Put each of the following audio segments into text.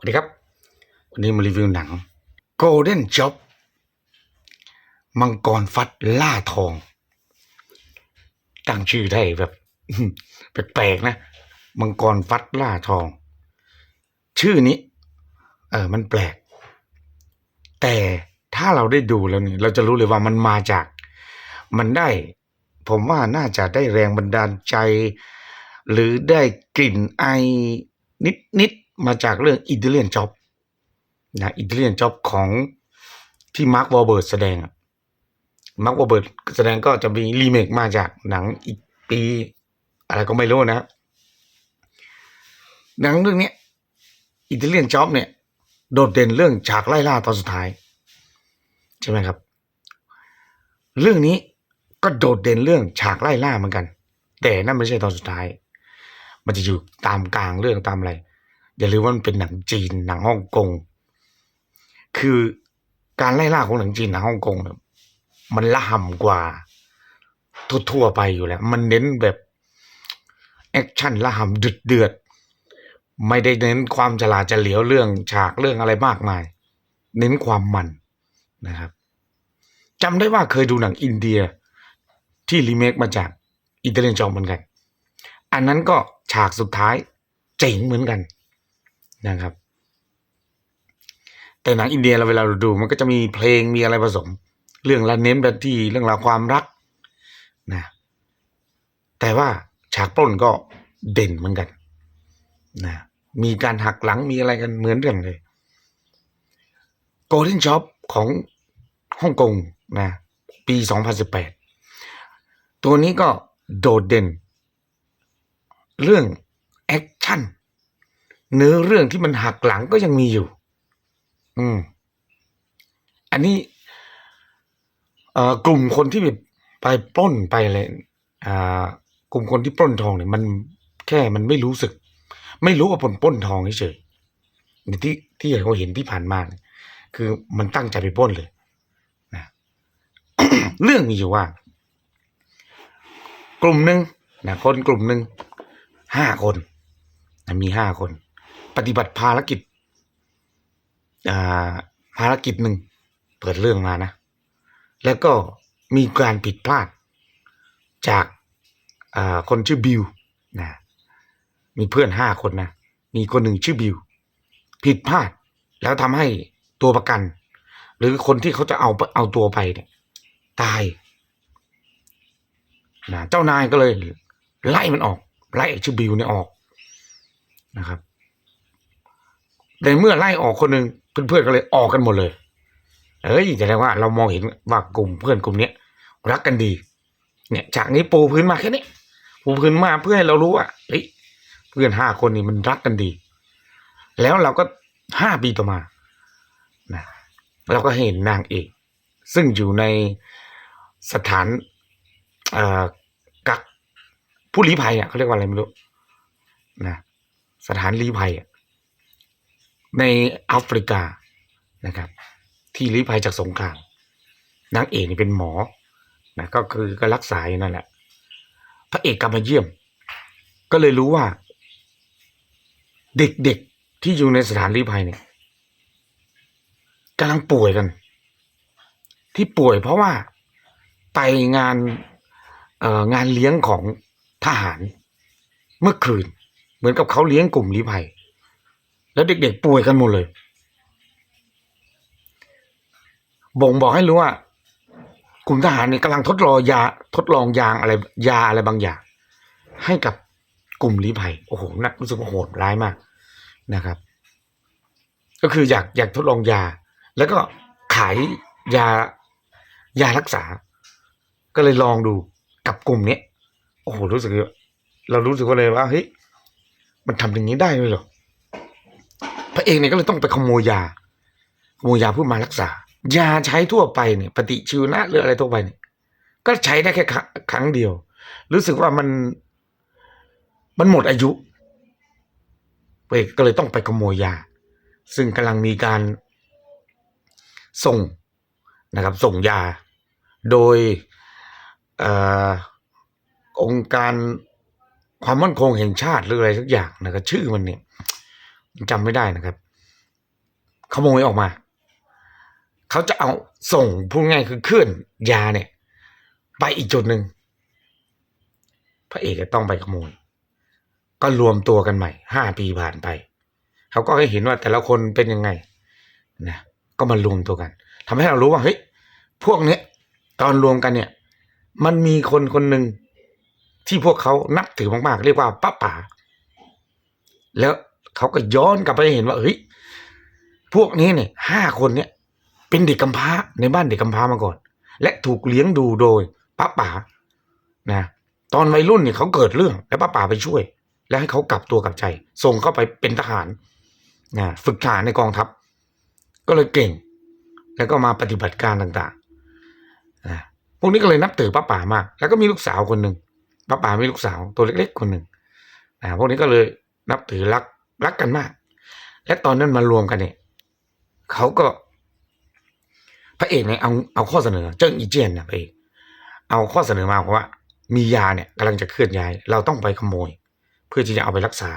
สวัสดีครับ วันนี้มารีวิวหนัง Golden Job มังกรฟัดล่าทอง ตั้งชื่อได้แบบ แปลกๆนะ มังกรฟัดล่าทอง ชื่อนี้ เออมันแปลก แต่ถ้าเราได้ดูแล้วนี่ เราจะรู้เลยว่ามันมาจาก มันได้ ผมว่าน่าจะได้แรงบันดาลใจ หรือได้กลิ่นไอนิดๆ มาจากเรื่องอิตาเลียนจ็อบนะอิตาเลียนจ็อบของที่มาร์ควอลเบิร์ตแสดงมาร์ควอลเบิร์ตแสดงก็จะมีรีเมคมาจากหนังอีกปี อะไรก็ไม่รู้นะ หนังเรื่องนี้อิตาเลียนจ็อบเนี่ย โดดเด่นเรื่องฉากไล่ล่าตอนสุดท้าย ใช่ไหมครับ เรื่องนี้ก็โดดเด่นเรื่องฉากไล่ล่าเหมือนกัน แต่นั่นไม่ใช่ตอนสุดท้าย มันจะอยู่ตามกลางเรื่องตามอะไร อย่าลืมว่ามันเป็นหนังจีนหนังฮ่องกง คือการไล่ล่าของหนังจีนหนังฮ่องกงเนี่ยมันละห่ำกว่าทั่วๆไปอยู่แล้ว มันเน้นแบบแอคชั่นละห่ำเดือดเดือดๆไม่ได้เน้นความฉลาดเฉลียวเรื่องฉากเรื่องอะไรมากมาย เน้นความมันนะครับจำได้ว่าเคยดูหนังอินเดียที่รีเมคมาจากอิตาเลียนจองเหมือนกัน อันนั้นก็ฉากสุดท้ายเจ๋งเหมือนกัน นะครับ แต่หนังอินเดียเราเวลาเราดู มันก็จะมีเพลงมีอะไรผสม เรื่องละเน้นไปที่เรื่องราวความรักนะแต่ว่าฉากปล้นก็เด่นเหมือนกันนะมีการหักหลังมีอะไรกันเหมือนกันเลย Golden Job ของฮ่องกงนะปี 2018 ตัวนี้ก็โดดเด่น เรื่องแอคชั่น เนื้อเรื่องที่มันหักหลังก็ยังมีอยู่ อืม อันนี้อ่อกลุ่มคนที่ไปไปปล้นไปเลยอ่ากลุ่มคนที่ปล้นทองเนี่ย มันแค่มันไม่รู้สึก ไม่รู้ว่าปล้นปล้นทองเฉยๆในที่ที่เขาเห็นที่ผ่านมาคือมันตั้งใจไปปล้นเลยนะเรื่องมีอยู่ว่า กลุ่มหนึ่งนะคนกลุ่มหนึ่งห้าคนนะมีห้าคน ปฏิบัติภารกิจอ่าภารกิจหนึ่งเปิดเรื่องมานะ แล้วก็มีการผิดพลาดจากอ่าคนชื่อบิวนะมีเพื่อนห้าคนนะมีคนหนึ่งชื่อบิวผิดพลาดแล้วทำให้ตัวประกัน หรือคนที่เขาจะเอาเอาตัวไปเนี่ยตายนะเจ้านายก็เลย ไล่มันออก ไล่ชื่อบิวเนี่ยออกนะครับ ในเมื่อไล่ออกคนหนึ่งเพื่อนๆก็เลยออกกันหมดเลย เอ้ยแสดงว่าเรามองเห็นว่ากลุ่มเพื่อนกลุ่มเนี้ยรักกันดี เนี่ยฉากนี้ปูพื้นมาแค่นี้ปูพื้นมาเพื่อให้เรารู้ว่าเฮ้ยเพื่อนห้าคนนี้มันรักกันดี แล้วเราก็ห้าปีต่อมานะเราก็เห็นนางเอกซึ่งอยู่ในสถานกักผู้ลี้ภัยอะเขาเรียกว่าอะไรไม่รู้นะสถานลี้ภัยอะ ในแอฟริกานะครับ ที่ลี้ภัยจากสงครามนางเอกนี่เป็นหมอนะก็คือก็รักษาอยู่นั่นแหละ พระเอกกลับมาเยี่ยม ก็เลยรู้ว่า เด็กๆที่อยู่ในสถานลี้ภัยเนี่ยกำลังป่วยกัน ที่ป่วยเพราะว่าไปงานงานเลี้ยงของทหาร เมื่อคืน เหมือนกับเขาเลี้ยงกลุ่มลี้ภัย แล้วเด็กๆป่วยกันหมดเลย บ่งบอกให้รู้ว่ากลุ่มทหารเนี่ยกำลังทดลองยาทดลองยางอะไร ยาอะไรบางอย่าง ให้กับกลุ่มลี้ภัยโอ้โหนักรู้สึกโหดร้ายมากนะครับ ก็คืออยากอยากทดลองยา แล้วก็ขายยายารักษา ก็เลยลองดูกับกลุ่มเนี้ยโอ้โหรู้สึกเรารู้สึกว่าเลยว่าเฮ้ยมันทำอย่างนี้ได้เลยเหรอ พระเอกเนี่ยก็เลยต้องไปขโมยยาขโมยยาเพื่อมารักษา ยาใช้ทั่วไปเนี่ยปฏิชีวนะหรืออะไรทั่วไปเนี่ยก็ใช้ได้แค่ครั้งเดียว รู้สึกว่ามันมันหมดอายุพระเอกก็เลยต้องไปขโมยยา ซึ่งกำลังมีการส่งนะครับ ส่งยา โดยอองค์การความมั่นคงแห่งชาติหรืออะไรสักอย่างนะครับชื่อมันเนี่ย จำไม่ได้นะครับขโมยออกมา เขาจะเอาส่งพูดง่ายคือเคลื่อนยาเนี่ย ไปอีกจุดหนึ่งพระเอกก็ต้องไปขโมย ก็รวมตัวกันใหม่ห้าปีผ่านไป เขาก็ให้เห็นว่าแต่ละคนเป็นยังไงนะก็มารวมตัวกันทำให้เรารู้ว่าเฮ้ยพวกเนี้ยตอนรวมกันเนี่ย มันมีคนคนหนึ่งที่พวกเขานับถือมากๆ เรียกว่าป้าป๋าแล้ว เขาก็ย้อนกลับไปเห็นว่าเฮ้ยพวกนี้เนี่ยห้าคนเนี่ย เป็นเด็กกำพร้าในบ้านเด็กกำพร้ามาก่อน และถูกเลี้ยงดูโดยป้าป๋านะตอนวัยรุ่นเนี่ยเขาเกิดเรื่อง แล้วป้าป๋าไปช่วย แล้วให้เขากลับตัวกลับใจ ส่งเข้าไปเป็นทหารนะฝึกทหารในกองทัพ ก็เลยเก่ง แล้วก็มาปฏิบัติการต่างๆนะพวกนี้ก็เลยนับถือป้าป๋ามาก แล้วก็มีลูกสาวคนหนึ่งป้าป๋ามีลูกสาวตัวเล็กๆคนหนึ่งนะพวกนี้ก็เลยนับถือรัก รักกันมาก และตอนนั้นมารวมกันเนี่ยเขาก็ พระเอกเนี่ยเอาเอาข้อเสนอ เจิ้งอีเจียนนะพระเอกเอาข้อเสนอมาบอกว่า มียาเนี่ยกำลังจะเคลื่อนย้าย เราต้องไปขโมย เพื่อที่จะเอาไปรักษา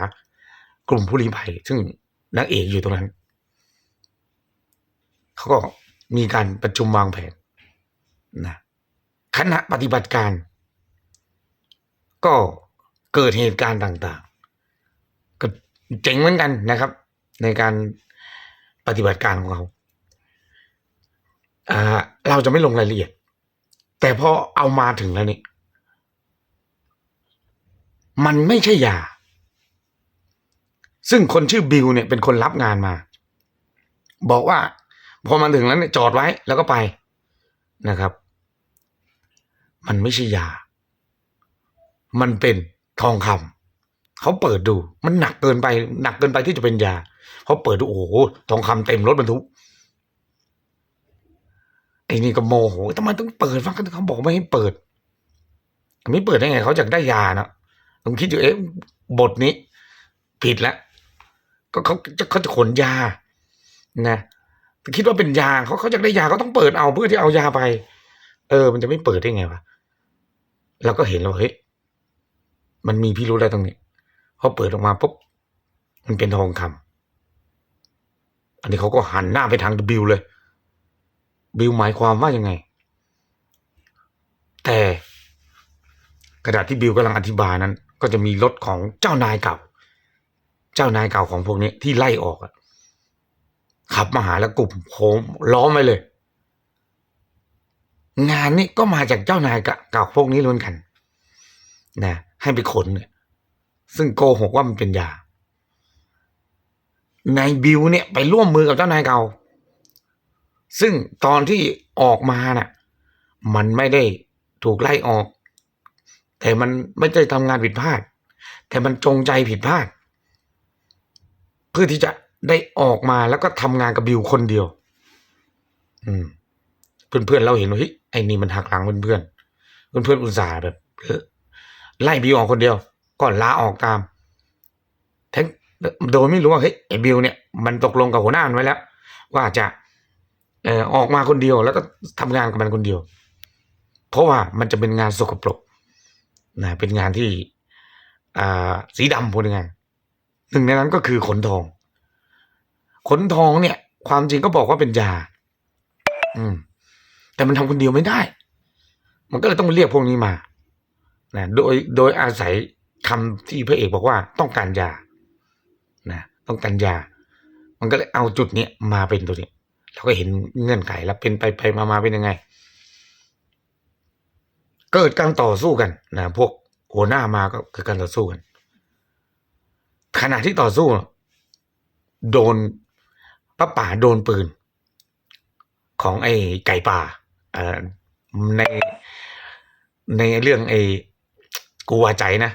กลุ่มผู้ลี้ภัย ซึ่งนางเอกอยู่ตรงนั้นเขาก็มีการประชุมวางแผนนะคณะปฏิบัติการ ก็เกิดเหตุการณ์ต่าง เจ๋งเหมือนกันนะครับ ในการปฏิบัติการของเขาเราจะไม่ลงรายละเอียด แต่พอเอามาถึงแล้วนี่มันไม่ใช่ยา ซึ่งคนชื่อบิวเนี่ยเป็นคนรับงานมา บอกว่า พอมาถึงแล้วเนี่ยจอดไว้แล้วก็ไปนะครับ มันไม่ใช่ยา มันเป็นทองคำ เขาเปิดดู มันหนักเกินไป หนักเกินไปที่จะเป็นยาเขาเปิดดูโอ้โหทองคำเต็มรถบรรทุกไอ้นี่ก็โมโหทำไมต้องเปิดฟังเขาบอกไม่ให้เปิดไม่เปิดได้ไงเขาอยากได้ยาเนาะผมคิดอยู่เอ๊ะบทนี้ ผิดแล้วก็เขาจะเขาจะขนยา นะคิดว่าเป็นยาเขาเขาจะได้ยาเขาต้องเปิดเอาเพื่อที่เอายาไป เออ มันจะไม่เปิดได้ไงวะเราก็เห็นแล้วเฮ้ยมันมีพิรุธอะไรตรงนี้ พอเปิดออกมาปุ๊บมันเป็นทองคำอันนี้เขาก็หันหน้าไปทางบิวเลย บิวหมายความว่ายังไง แต่กระดาษที่บิวกำลังอธิบายนั้น ก็จะมีรถของเจ้านายเก่า เจ้านายเก่าของพวกนี้ที่ไล่ออกขับมาหาแล้วกลุ่มโค้งล้อมไว้เลย งานนี้ก็มาจากเจ้านายเก่าพวกนี้ล้วนกัน นะ ให้ไปขนเนี่ย ซึ่งโกหกว่ามันเป็นยานายบิวเนี่ยไปร่วมมือกับเจ้านายเก่า ซึ่งตอนที่ออกมาน่ะ มันไม่ได้ถูกไล่ออก แต่มันไม่ได้ทำงานผิดพลาด แต่มันจงใจผิดพลาด เพื่อที่จะได้ออกมาแล้วก็ทำงานกับบิวคนเดียว อืม เพื่อนๆเราเห็นว่าเฮ้ยไอ้นี่มันหักหลังเพื่อนๆเพื่อนๆอุตส่าห์แบบเออไล่บิวออกคนเดียว ก่อนลาออกตามทั้งโดยไม่รู้ว่าเฮ้ยไอ้บิวเนี่ยมันตกลงกับหัวหน้ามันไว้แล้ว ว่าจะเอ่อออกมาคนเดียวแล้วก็ทำงานกับมันคนเดียว เพราะว่ามันจะเป็นงานสกปรกนะเป็นงานที่อ่าสีดำพูดง่ายหนึ่งในนั้นก็คือขนทอง ขนทองเนี่ย ความจริงก็บอกว่าเป็นยา อืม แต่มันทำคนเดียวไม่ได้ มันก็เลยต้องเรียกพวกนี้มานะโดยโดยอาศัย คำที่พระเอกบอกว่าต้องการยานะต้องการยา มันก็เลยเอาจุดเนี้ยมาเป็นตัวนี้เราก็เห็นเงื่อนไขแล้วเป็นไปไปมามาเป็นยังไง เกิดการต่อสู้กันนะพวกหัวหน้ามาก็เกิดการต่อสู้กัน ขณะที่ต่อสู้ โดนป้าป่าโดนปืน ของไอ้ไก่ป่าเอ่อในในเรื่องไอ้กูวาใจนะ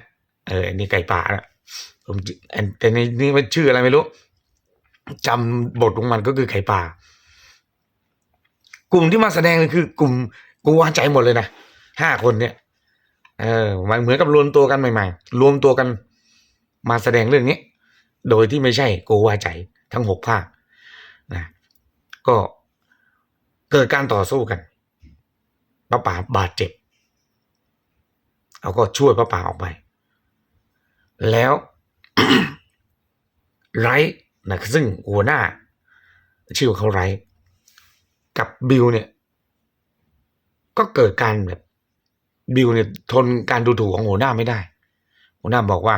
เอออันนี้ไก่ป่านะผมจอันแต่นนี่มันชื่ออะไรไม่รู้จำบทของมันก็คือไก่ป่า กลุ่มที่มาแสดงเลยคือกลุ่มกูวาใจหมดเลยนะห้าคนเนี่ย เออมันเหมือนกับรวมตัวกันใหม่ๆ รวมตัวกันมาแสดงเรื่องนี้ โดยที่ไม่ใช่โกวาใจทั้งหกภาคนะก็เกิดการต่อสู้กันป้าป่าบาดเจ็บเขาก็ช่วยป้าป่าออกไป แล้วไรนะซึ่งหัวหน้า ชื่อเขาไรกับบิลเนี่ย ก็เกิดการแบบบิลเนี่ยทนการดูถูกของหัวหน้าไม่ได้ หัวหน้าบอกว่า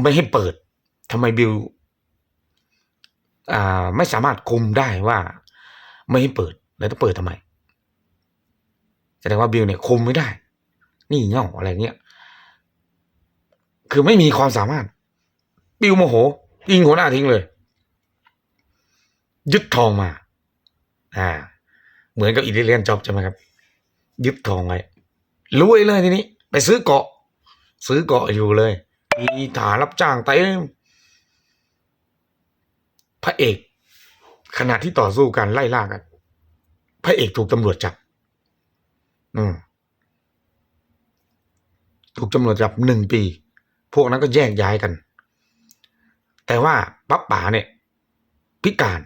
ไม่ให้เปิดทำไมบิลอ่าไม่สามารถคุมได้ว่า ไม่ให้เปิด แล้วต้องเปิดทำไมแสดงว่าบิลเนี่ยคุมไม่ได้ นี่เง่าอะไรเงี้ย คือไม่มีความสามารถบิลโมโหยิงหัวหน้าทิ้งเลย ยึดทองมา อ่า เหมือนกับอิตาเลียนจ็อบใช่ไหมครับ ยึดทองไว้รวยเลยทีนี้ ไปซื้อเกาะ ซื้อเกาะอยู่เลย มีฐานรับจ้างเต็มพระเอก ขณะที่ต่อสู้กันไล่ล่ากันพระเอกถูกตำรวจจับ อืมถูกตำรวจจับหนึ่งปี พวกนั้นก็แยกย้ายกัน แต่ว่าปั๊บป๋าเนี่ย พิการ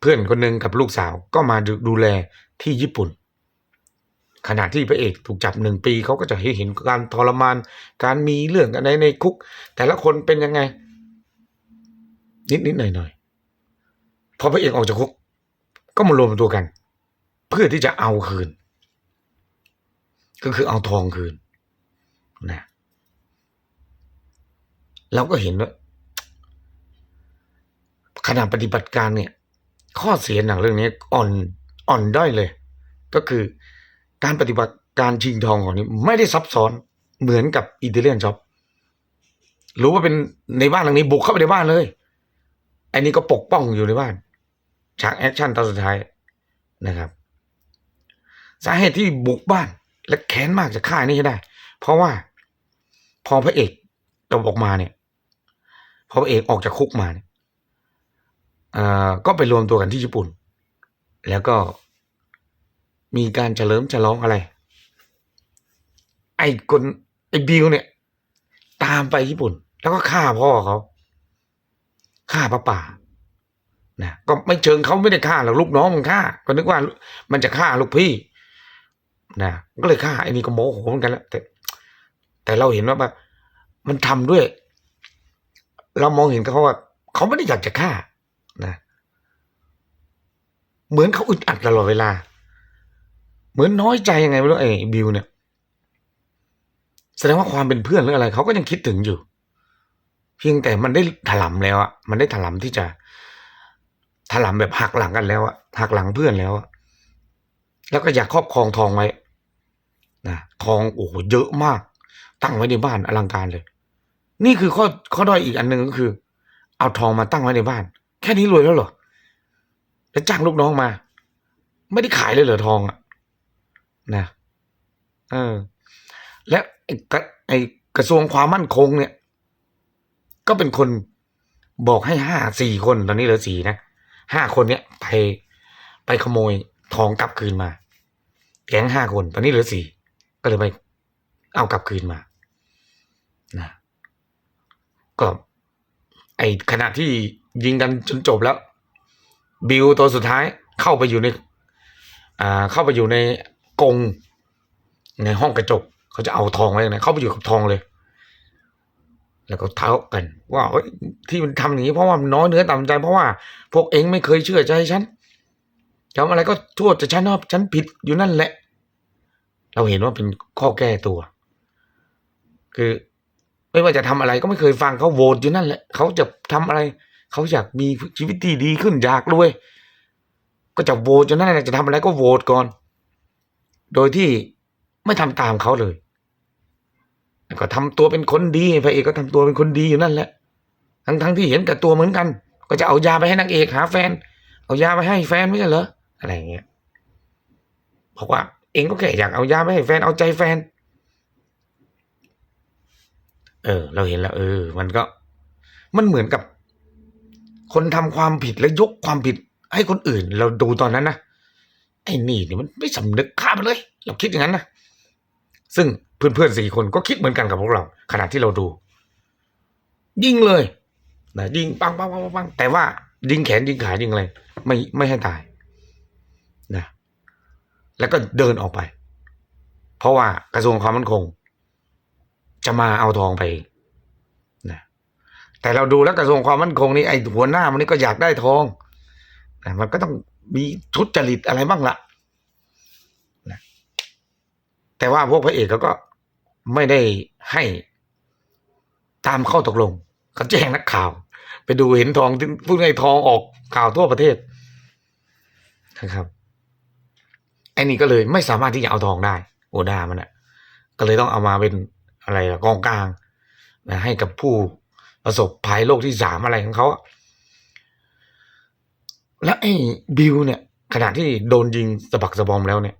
เพื่อนคนหนึ่งกับลูกสาวก็มาดูดูแลที่ญี่ปุ่น ขณะที่พระเอกถูกจับหนึ่งปีเขาก็จะเห็นการทรมาน การมีเรื่องอะไรในคุก แต่ละคนเป็นยังไง นิดนิดหน่อยหน่อยพอพระเอกออกจากคุก ก็มารวมตัวกัน เพื่อที่จะเอาคืน ก็คือเอาทองคืนนะ เราก็เห็นว่าขณะปฏิบัติการเนี่ย ข้อเสียหนังเรื่องนี้อ่อนอ่อนด้อยเลย ก็คือการปฏิบัติการชิงทองของนี้ ไม่ได้ซับซ้อนเหมือนกับอิตาเลียนจ็อบรู้ว่าเป็นในบ้านหลังนี้บุกเข้าไปในบ้านเลยไอ้นี่ก็ปกป้องอยู่ในบ้านฉากแอคชั่นตอนสุดท้ายนะครับ สาเหตุที่บุกบ้านและแค้นมากจะฆ่านี่ให้ได้ เพราะว่าพอพระเอกเราออกมาเนี่ย พอพระเอกออกจากคุกมาเนี่ยอ่อก็ไปรวมตัวกันที่ญี่ปุ่น แล้วก็มีการเฉลิมฉลองอะไร ไอ้คนไอ้บิวเนี่ย ตามไปญี่ปุ่น แล้วก็ฆ่าพ่อเขาฆ่าป้าป่านะก็ไม่เชิงเขาไม่ได้ฆ่าหรอกลูกน้องมันฆ่า ก็นึกว่ามันจะฆ่าลูกพี่นะก็เลยฆ่าไอ้นี่ก็โมโหเหมือนกันแล้วแต่ แต่เราเห็นว่าแบบมันทำด้วย เรามองเห็นเขาว่าเขาไม่ได้อยากจะฆ่านะเหมือนเขาอึดอัดตลอดเวลา เหมือนน้อยใจยังไงไม่รู้ไอ้บิวเนี่ยแสดงว่าความเป็นเพื่อนหรืออะไรเขาก็ยังคิดถึงอยู่ เพียงแต่มันได้ถลำแล้วอะมันได้ถลำที่จะถลำแบบหักหลังกันแล้วอะหักหลังเพื่อนแล้วอะแล้วก็อยากครอบครองทองไว้นะทองโอ้โหเยอะมาก ตั้งไว้ในบ้านอลังการเลย นี่คือข้อข้อด้อยอีกอันหนึ่งก็คือ เอาทองมาตั้งไว้ในบ้าน แค่นี้รวยแล้วเหรอแล้วจ้างลูกน้องมา ไม่ได้ขายเลยเหรอทองอะนะเออ และไอ้กระไอ้กระทรวงความมั่นคงเนี่ย ก็เป็นคนบอกให้ห้าสี่คนตอนนี้เหลือสี่นะห้าคนเนี้ยไปไปขโมยทองกลับคืนมา แก๊งห้าคน ตอนนี้เหลือสี่ก็เลยไปเอากลับคืนมา นะ ก็ไอขณะที่ยิงกันจนจบแล้ว บิวตัวสุดท้ายเข้าไปอยู่ใน อ่า เข้าไปอยู่ในกงในห้องกระจก เขาจะเอาทองไว้นะเข้าไปอยู่กับทองเลย แล้วก็เท้ากันว่าที่มันทำอย่างนี้เพราะว่ามันน้อยเนื้อต่ำใจ เพราะว่าพวกเองไม่เคยเชื่อใจฉันทำอะไรก็โทษแต่ฉันว่าฉันผิดอยู่นั่นแหละ เราเห็นว่าเป็นข้อแก้ตัว คือ ไม่ว่าจะทำอะไรก็ไม่เคยฟังเขาโหวตอยู่นั่นแหละเขาจะทำอะไร เขาอยากมีชีวิตที่ดีขึ้นอยากรวย ก็จะโหวตอยู่นั่นแหละจะทำอะไรก็โหวตก่อน โดยที่ไม่ทำตามเขาเลยก็ทำตัวเป็นคนดีพระเอกก็ทำตัวเป็นคนดีอยู่นั่นแหละ ทั้งทั้งที่เห็นกับตัวเหมือนกัน ก็จะเอายาไปให้นางเอกหาแฟน เอายาไปให้แฟนไม่ใช่เหรออะไรอย่างเงี้ยบอกว่า เองก็แค่อยากเอายาไปให้แฟนเอาใจแฟน เออ เราเห็นแล้วเออ มันก็ มันเหมือนกับ คนทำความผิดแล้วยกความผิด ให้คนอื่น เราดูตอนนั้นนะไอ้นี่นี่มันไม่สำนึกฆ่ามันเลย เราคิดอย่างนั้นนะซึ่งเพื่อนๆสี่คนก็คิดเหมือนกันกับพวกเรา ขณะที่เราดู ยิงเลยนะยิงปังปังปังปังแต่ว่า ยิงแขนยิงขายิงอะไรไม่ไม่ให้ตายนะแล้วก็เดินออกไป เพราะว่ากระทรวงความมั่นคง จะมาเอาทองไปนะแต่เราดูแล้วกระทรวงความมั่นคงนี่ไอ้หัวหน้ามันนี่ก็อยากได้ทองนะมันก็ต้องมีทุจริตอะไรบ้างละนะแต่ว่าพวกพระเอกเขาก็ไม่ได้ให้ตามข้อตกลงเขาแจ้งนักข่าว ไปดูเห็นทองพูดง่ายทองออกข่าวทั่วประเทศนะครับไอ้นี่ก็เลยไม่สามารถที่จะเอาทองได้ โอดามันอะก็เลยต้องเอามาเป็น อะไรละกองกลางนะให้กับผู้ประสบภัยโลกที่สามอะไรของเขาอะแล้วไอ้บิวเนี่ยขณะที่โดนยิงสะบักสะบอมแล้วเนี่ย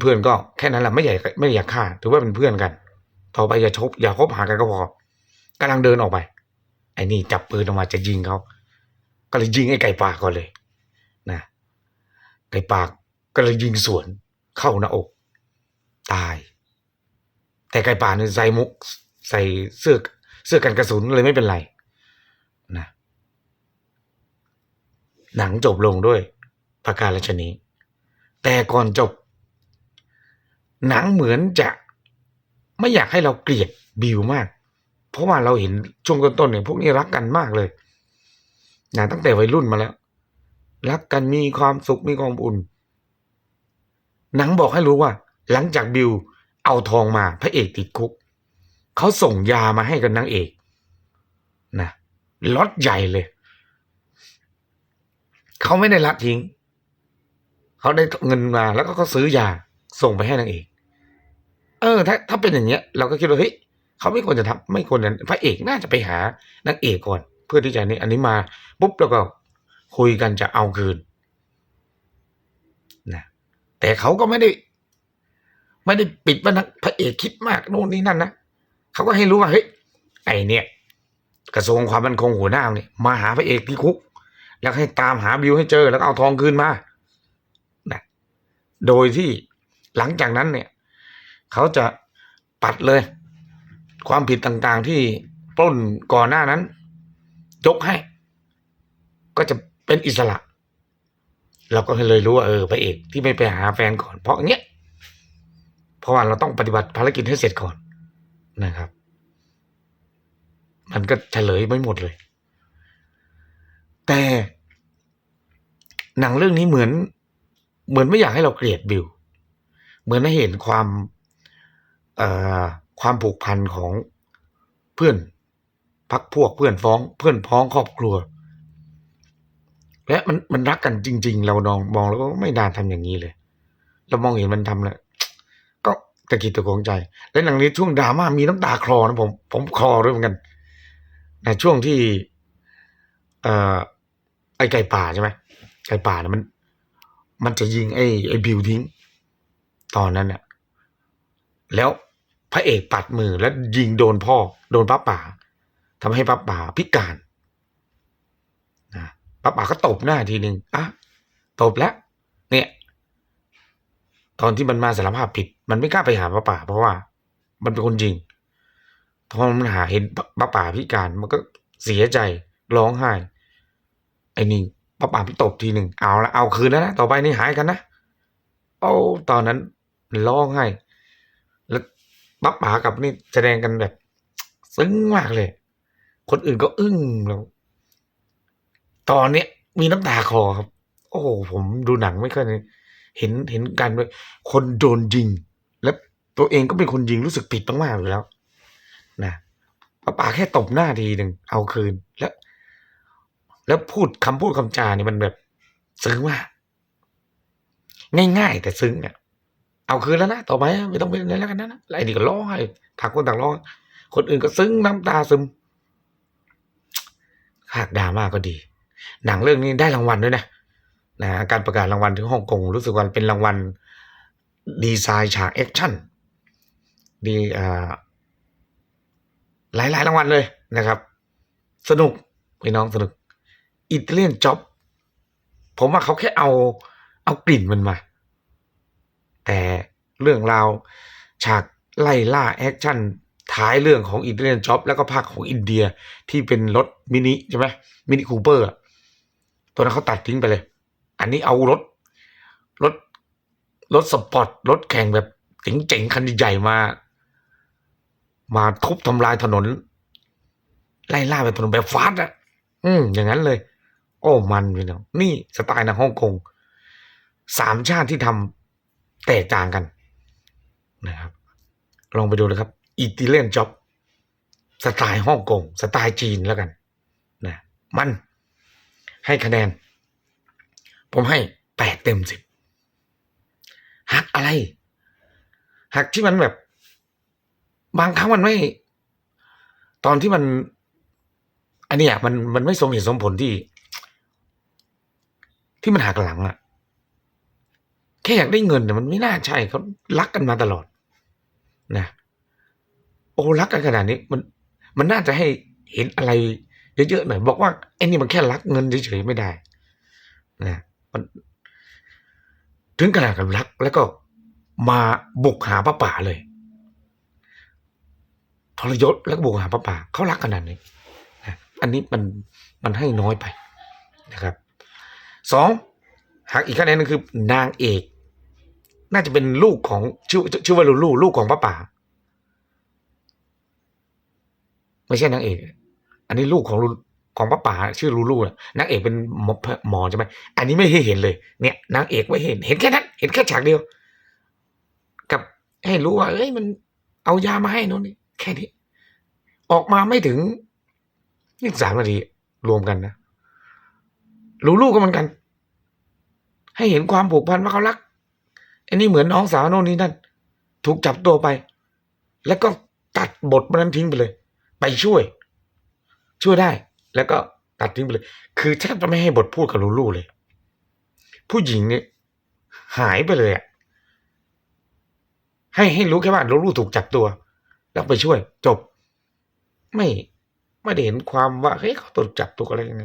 เพื่อนๆก็แค่นั้นแหละไม่อยากไม่อยากฆ่าถือว่าเป็นเพื่อนกัน ต่อไปอย่าชบอย่าคบหากันก็พอกำลังเดินออกไปไอ้นี่จับปืนออกมาจะยิงเขาก็เลยยิงไอ้ไก่ปากก่อนเลยนะไก่ปากก็เลยยิงสวนเข้าหน้าอก ตาย แต่ไก่ป่าเนี่ยใส่มุก ใส่เสื้อเสื้อกันกระสุนเลยไม่เป็นไรนะหนังจบลงด้วยประการชนี แต่ก่อนจบ หนังเหมือนจะไม่อยากให้เราเกลียดบิวมาก เพราะว่าเราเห็นช่วงต้นๆเนี่ยพวกนี้รักกันมากเลยนะตั้งแต่วัยรุ่นมาแล้ว รักกันมีความสุขมีความอุ่น หนังบอกให้รู้ว่า หลังจากบิว เอาทองมาพระเอกติดคุกเขาส่งยามาให้กับนางเอกนะล็อตใหญ่เลย เขาไม่ได้ละทิ้ง เขาได้เงินมาแล้วก็เขาซื้อยาส่งไปให้นางเอก เออ ถ้าถ้าเป็นอย่างเงี้ย เราก็คิดว่าเฮ้ยเขาไม่ควรจะทำไม่ควรจะพระเอกน่าจะไปหานางเอกก่อน เพื่อที่จะนี่อันนี้มาปุ๊บแล้วก็คุยกันจะเอาคืนนะแต่เขาก็ไม่ได้ ไม่ได้ปิดว่านักพระเอกคิดมากโน่นนี่นั่นนะเขาก็ให้รู้ว่าเฮ้ยไอเนี่ย กระทรวงความมั่นคงหัวหน้าเนี่ยมาหาพระเอกที่คุก แล้วให้ตามหาบิวให้เจอแล้วเอาทองคืนมานะโดยที่หลังจากนั้นเนี่ย เขาจะปัดเลย ความผิดต่างๆที่ปล้นก่อนหน้านั้น ยกให้ ก็จะเป็นอิสระ เราก็เลยรู้ว่าเออพระเอกที่ไม่ไปหาแฟนก่อนเพราะเงี้ย ราะว่าเราต้องปฏิบัติภารกิจให้เสร็จก่อนนะครับ มันก็เฉลยไม่หมดเลย แต่หนังเรื่องนี้เหมือน เหมือนไม่อยากให้เราเกลียดบิวเหมือนให้เห็นความเอ่อความผูกพันของเพื่อนพักพวกเพื่อนฟ้อง เพื่อนพ้องครอบครัว และมันมันรักกันจริง ๆ เรามองมองแล้วก็ไม่น่าทำอย่างนี้เลย เรามองเห็นมันทำแล้ว ตะกิดตะกวงใจ และหนังนี้ช่วงดราม่ามีน้ำตาคลอนะผมผมคลอด้วยเหมือนกันในช่วงที่เอ่อไอไก่ป่าใช่ไหมไก่ป่านี่ยมัน มันจะยิงไอไอบิวทิ้ง ตอนนั้นเนี่ยแล้วพระเอกปัดมือแล้วยิงโดนพ่อ โดนป้าป่าทำให้ป้าป่าพิการนะป้าป่าก็ตบหน้าทีหนึ่งอะตบแล้วเนี่ย ตอนที่มันมาสารภาพผิด มันไม่กล้าไปหาป้าป่า เพราะว่า มันเป็นคนยิงตอนมันหาเห็นป้าป่าพิการมันก็เสียใจร้องไห้ไอ้นี่ป้าป่าพี่ตบทีหนึ่งเอาละเอาคืนแล้วนะต่อไปนี่หายกันนะโอ้ตอนนั้นร้องไห้แล้วป้าป่ากับนี่แสดงกันแบบ ซึ้งมากเลย คนอื่นก็อึ้งแล้วตอนเนี้ยมีน้ำตาคอครับ โอ้โหผมดูหนังไม่ค่อย เห็นเห็นกันด้วยคนโดนยิง แล้วตัวเองก็เป็นคนยิงรู้สึกผิดมากๆอยู่แล้ว นะป้าป่าแค่ตบหน้าทีหนึ่งเอาคืนแล้ว แล้วพูดคำพูดคำจาเนี่ยมันแบบซึ้งมากง่ายๆ แต่ซึ้งอะเอาคืนแล้วนะต่อไปไม่ต้องเป็นอะไรแล้วกันนะไอ้นี่ก็ร้องไห้ทางคนต่างร้องคนอื่นก็ซึ้งน้ำตาซึมหากดราม่าก็ดี หนังเรื่องนี้ได้รางวัลด้วยนะ นะการประกาศรางวัลที่ฮ่องกงรู้สึกว่าเป็นรางวัลดีไซน์ฉากแอคชั่นดีอ่าหลายหลายรางวัลเลยนะครับ สนุกพี่น้องสนุกอิตาเลียนจ็อบผมว่าเขาแค่เอาเอากลิ่นมันมา แต่เรื่องราวฉากไล่ล่าแอคชั่นท้ายเรื่องของอิตาเลียนจ็อบแล้วก็ภาคของอินเดียที่เป็นรถมินิใช่ไหมมินิคูเปอร์ตัวนั้นเขาตัดทิ้งไปเลย อันนี้เอารถ รถ รถสปอร์ต รถแข่งแบบเจ๋งๆคันใหญ่ๆมา มาทุบทำลายถนน ไล่ล่าแบบถนนแบบฟาสต์อะอืม อย่างนั้นเลย โอ้ มันพี่น้องนี่สไตล์ในฮ่องกงสามชาติที่ทำแตกต่างกันนะครับ ลองไปดูเลยครับ อิตาเลียนจ็อบสไตล์ฮ่องกง สไตล์จีนแล้วกัน นะ มันให้คะแนน ผมให้แปดเต็มสิบหักอะไรหักที่มันแบบ บางครั้งมันไม่ ตอนที่มัน อันนี้ยมันมันไม่สมเหตุสมผลที่ ที่มันหักหลังอะแค่อยากได้เงินแต่มันไม่น่าใช่เขารักกันมาตลอด นะโอ้รักกันขนาดนี้ มันมันน่าจะให้เห็นอะไรเยอะๆหน่อยบอกว่าไอ้นี่มันแค่รักเงินเฉยๆไม่ได้นะ มันถึงขนาดกับรัก แล้วก็มาบุกหาป้าป่าเลยทรยศแล้วก็บุกหาป้าป่าเขารักขนาดนี้นะอันนี้มันมันให้น้อยไปนะครับสองหักอีกคะแนนหนึงคือ นางเอก น่าจะเป็นลูกของชื่อชื่อว่าลูลูลูกของป้าป่า ไม่ใช่นางเอก อันนี้ลูกของลู ของป้าป่าชื่อลูลูน่ะนางเอกเป็นหมอหมอใช่ไหมอันนี้ไม่ให้เห็นเลย เนี่ยนางเอกไม่เห็น เห็นแค่นั้น เห็นแค่ฉากเดียว กับให้รู้ว่า เอ้ยมันเอายามาให้นู่นนี่แค่นี้ ออกมาไม่ถึงยี่สามนาทีรวมกันนะลูลูก็เหมือนกัน ให้เห็นความผูกพันว่าเขารัก อันนี้เหมือนน้องสาวโน่นนี่นั่น ถูกจับตัวไป แล้วก็ตัดบทมันนั้นทิ้งไปเลย ไปช่วย ช่วยได้ แล้วก็ตัดทิ้งไปเลย คือแทบจะไม่ให้บทพูดกับลูลูเลย ผู้หญิงเนี่ยหายไปเลยอะให้ให้รู้แค่ว่าลูลูถูกจับตัว แล้วไปช่วย จบ ไม่ไม่ได้เห็นความว่าเฮ้ยเขาถูกจับตัวอะไรยังไง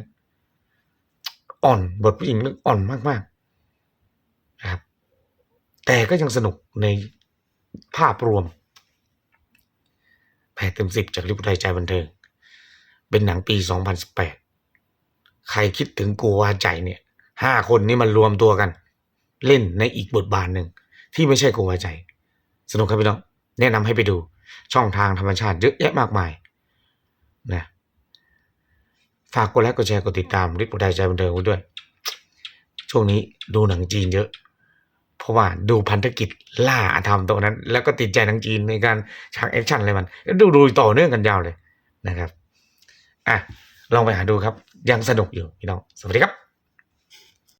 อ่อนบทผู้หญิงเรื่องอ่อนมากๆนะครับ แต่ก็ยังสนุกในภาพรวมแปดเต็มสิบจากลิปไทยใจบันเทิง เป็นหนังปี 2018 ใครคิดถึงกูวาใจเนี่ยห้าคนนี้มันรวมตัวกัน เล่นในอีกบทบาทหนึ่ง ที่ไม่ใช่กูวาใจ สนุกครับพี่น้อง แนะนำให้ไปดู ช่องทางธรรมชาติเยอะแยะมากมายนะฝากกดไลค์กดแชร์กดติดตามลิปไทยใจบันเทิงด้วย ช่วงนี้ดูหนังจีนเยอะ เพราะว่าดูพันธกิจล่าอาธรรมตัวนั้น แล้วก็ติดใจหนังจีนในการฉากแอคชั่นอะไรมัน ดูดูต่อเนื่องกันยาวเลยนะครับ อะลองไปหาดูครับ ยังสนุกอยู่พี่น้อง สวัสดีครับ